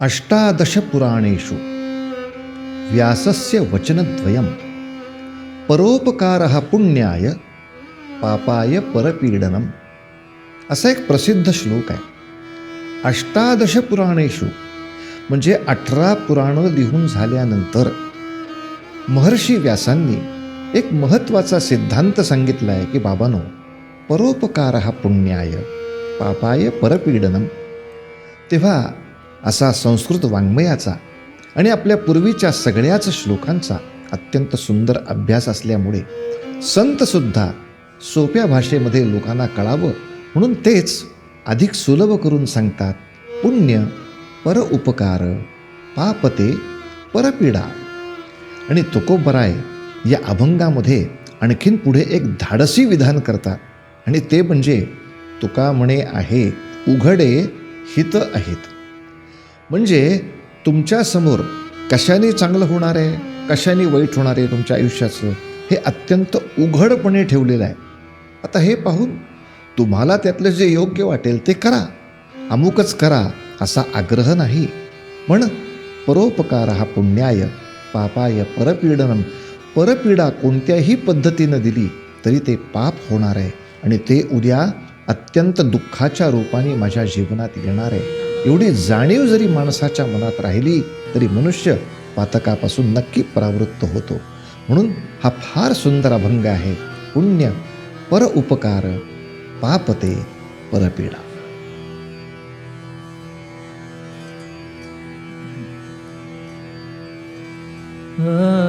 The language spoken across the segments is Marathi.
अष्टादशपुराणेषु व्यासस्य वचनद्वयं परोपकारः पुण्याय पापाय परपीडनम। असा एक प्रसिद्ध श्लोक आहे. अष्टादश पुराणेषु म्हणजे अठरा पुराणं लिहून झाल्यानंतर महर्षी व्यासांनी एक महत्त्वाचा सिद्धांत सांगितला आहे की बाबानो परोपकार हा पुण्याय पापाय परपीडनम. तेव्हा असा संस्कृत वाङ्मयाचा आणि आपल्या पूर्वीच्या सगळ्याच श्लोकांचा अत्यंत सुंदर अभ्यास असल्यामुळे संतसुद्धा सोप्या भाषेमध्ये लोकांना कळावं म्हणून तेच अधिक सुलभ करून सांगतात पुण्य पर उपकार पापते परपीडा आणि तुकोबराय या अभंगामध्ये आणखीन पुढे एक धाडसी विधान करतात आणि ते म्हणजे तुका म्हणे आहे उघडे हित आहेत. म्हणजे तुमच्यासमोर कशाने चांगलं होणार आहे? कशाने वाईट होणार आहे तुमच्या आयुष्याचं? हे अत्यंत उघडपणे ठेवलेलं आहे. आता हे पाहून तुम्हाला त्यातलं जे योग्य वाटेल ते करा. अमुकच करा असा आग्रह नाही. पण परोपकार हा पुण्याय पापाय परपीडनम परपीडा कोणत्याही पद्धतीनं दिली तरी ते पाप होणार आहे. आणि ते उद्या अत्यंत दुःखाच्या रूपाने माझ्या जीवनात येणार आहे. एवढी जाणीव जरी माणसाच्या मनात राहिली तरी मनुष्य पातकापासून नक्की परावृत्त होतो. म्हणून हा फार सुंदर अभंग आहे. पुण्य पर उपकार पापते परपीडा. uh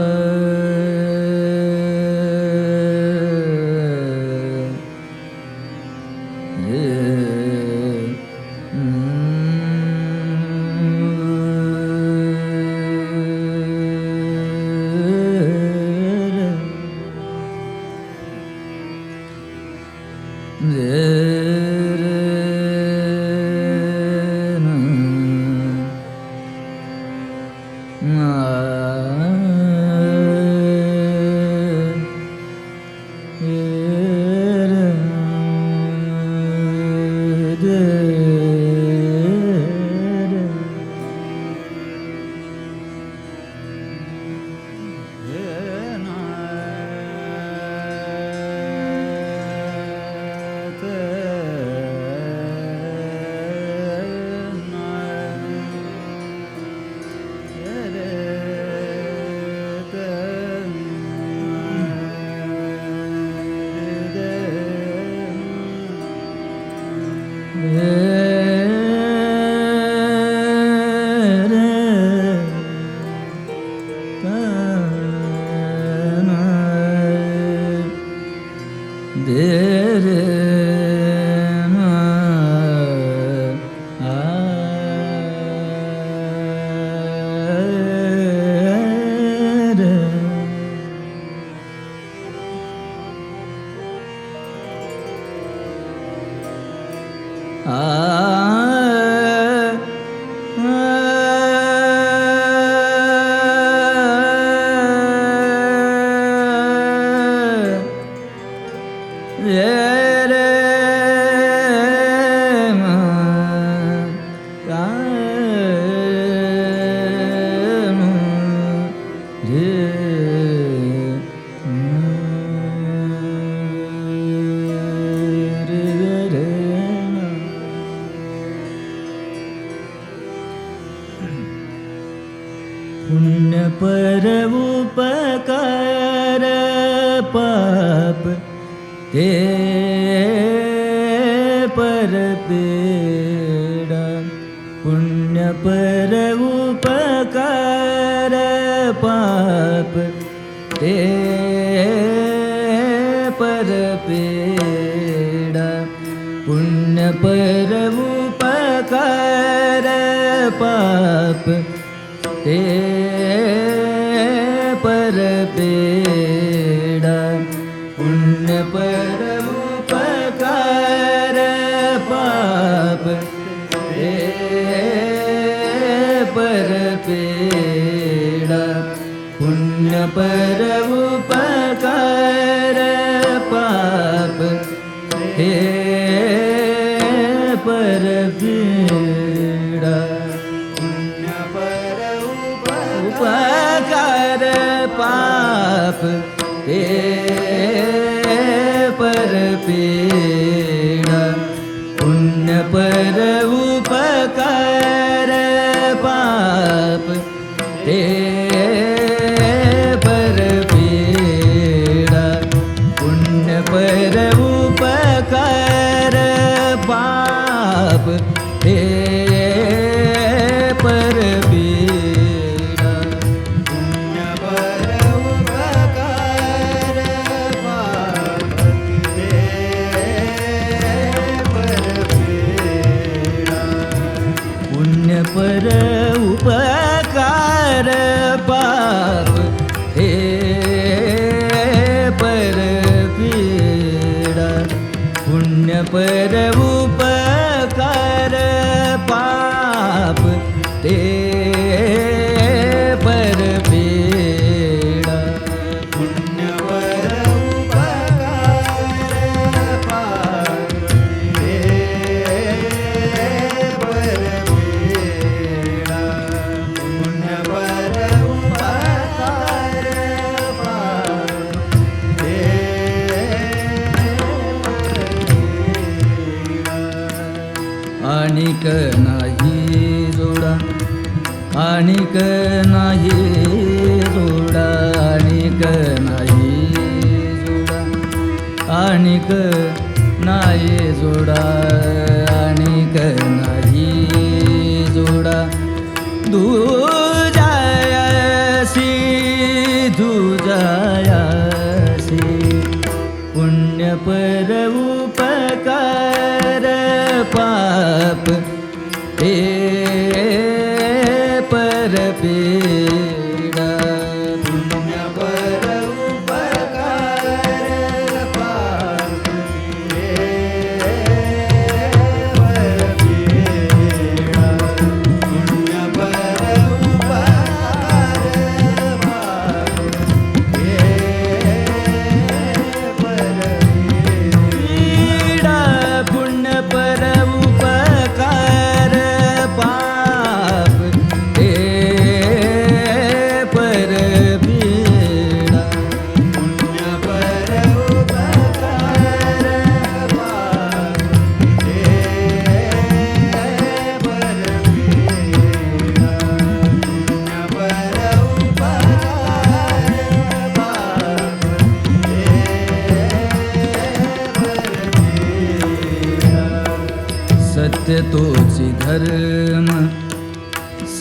पाप ते पर पीडा पुण्य पर उपकार पाप ते पर पीडा पुण्य पर पुण्य पर उपकार पाप ते पर पीडा पुण्य पर उपकार पाप हे परपीडा उपकार पाप परपीडा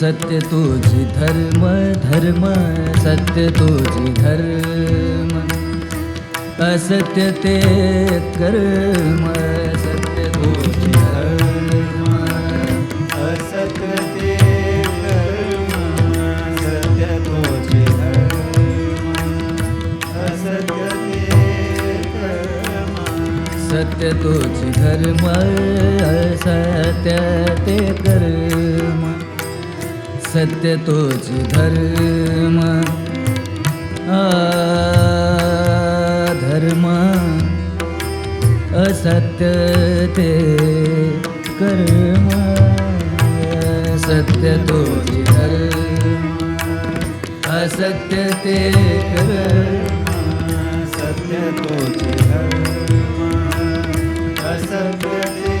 सत्य तुझी धर्म धर्म सत्य तुझी धर्म. असत्य ते कर्म सत्य तुझी धर्म. असत्य ते कर्म सत्य तुझी धर्म. असत्य ते कर्म सत्य धर्म असत्य ते कर्म. सत्य तोच धर्म. धर्म. असत्य ते कर्म. सत्य तोच धर्म. असत्य ते कर्म. सत्य तोच धर्म. असत्य ते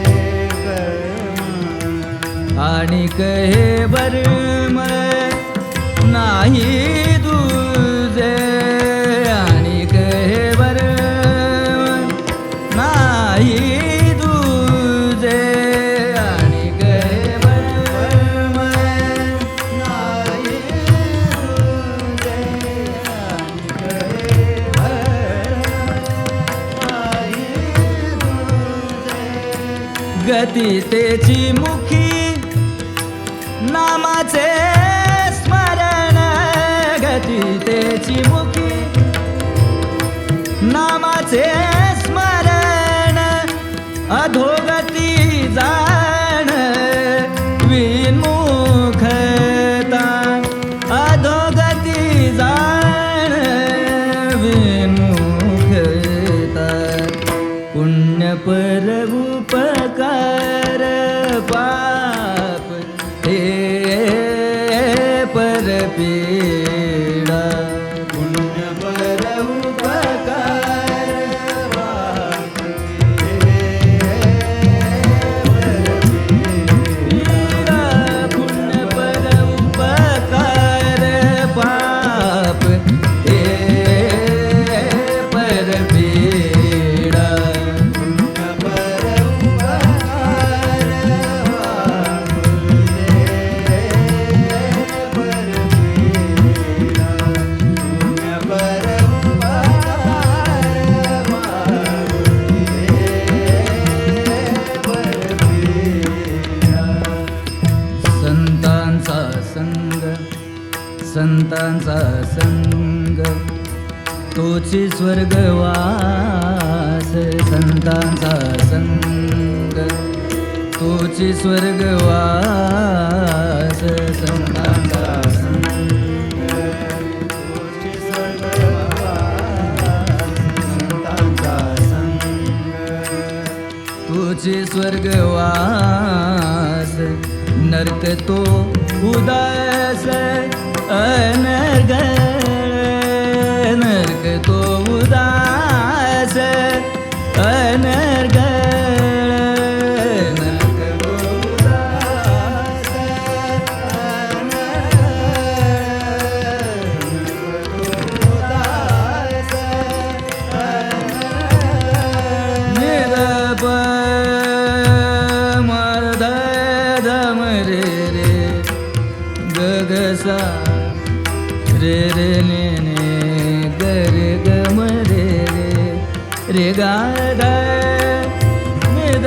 आणि कहे वर्म नाही तुझे. आणि कहे बर नाही तुझे. आणि कहे वर्म नाही तुझे. आणि गती तेची मुखी নামাজে देवाचा संग. तोची स्वर्गवास संतांचा संग. तोची स्वर्गवास संतांचा तुझे स्वर्गवास नर्त तो उदास ömerde रे गाड वेद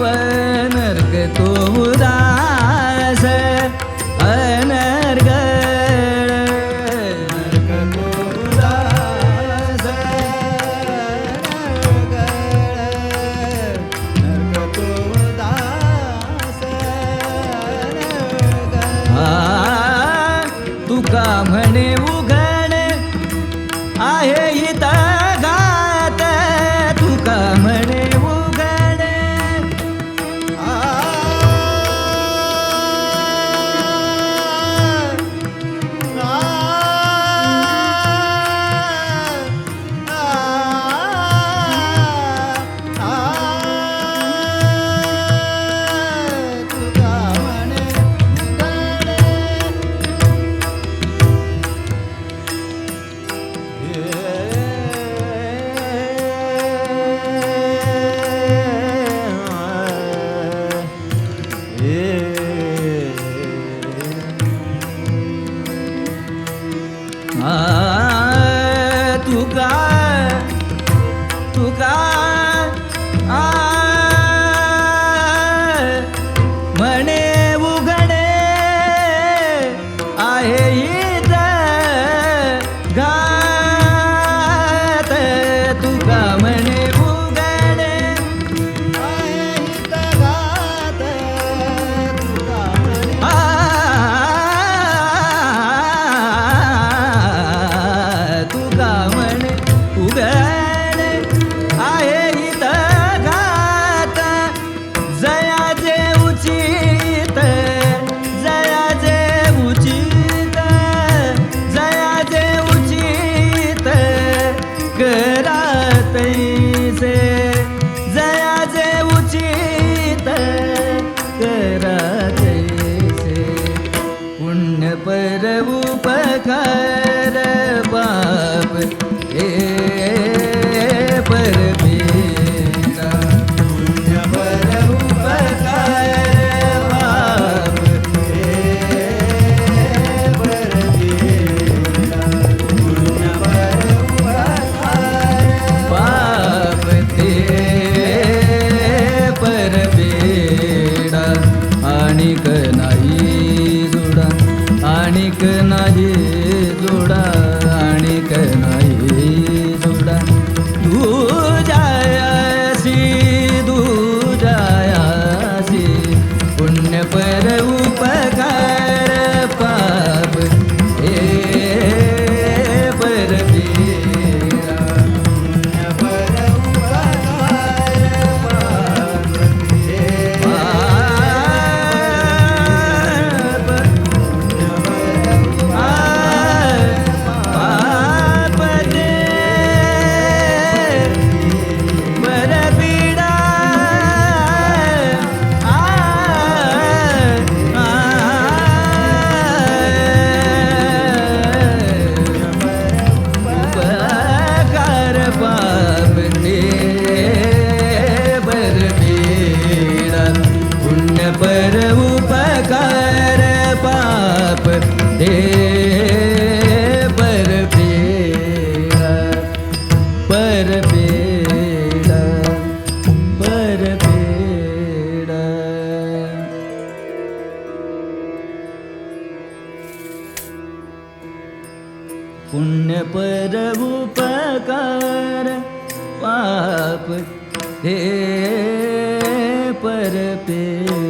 पनर्ग तो उदास अनर्ग तुका म्हणे उघड आहे हिता पर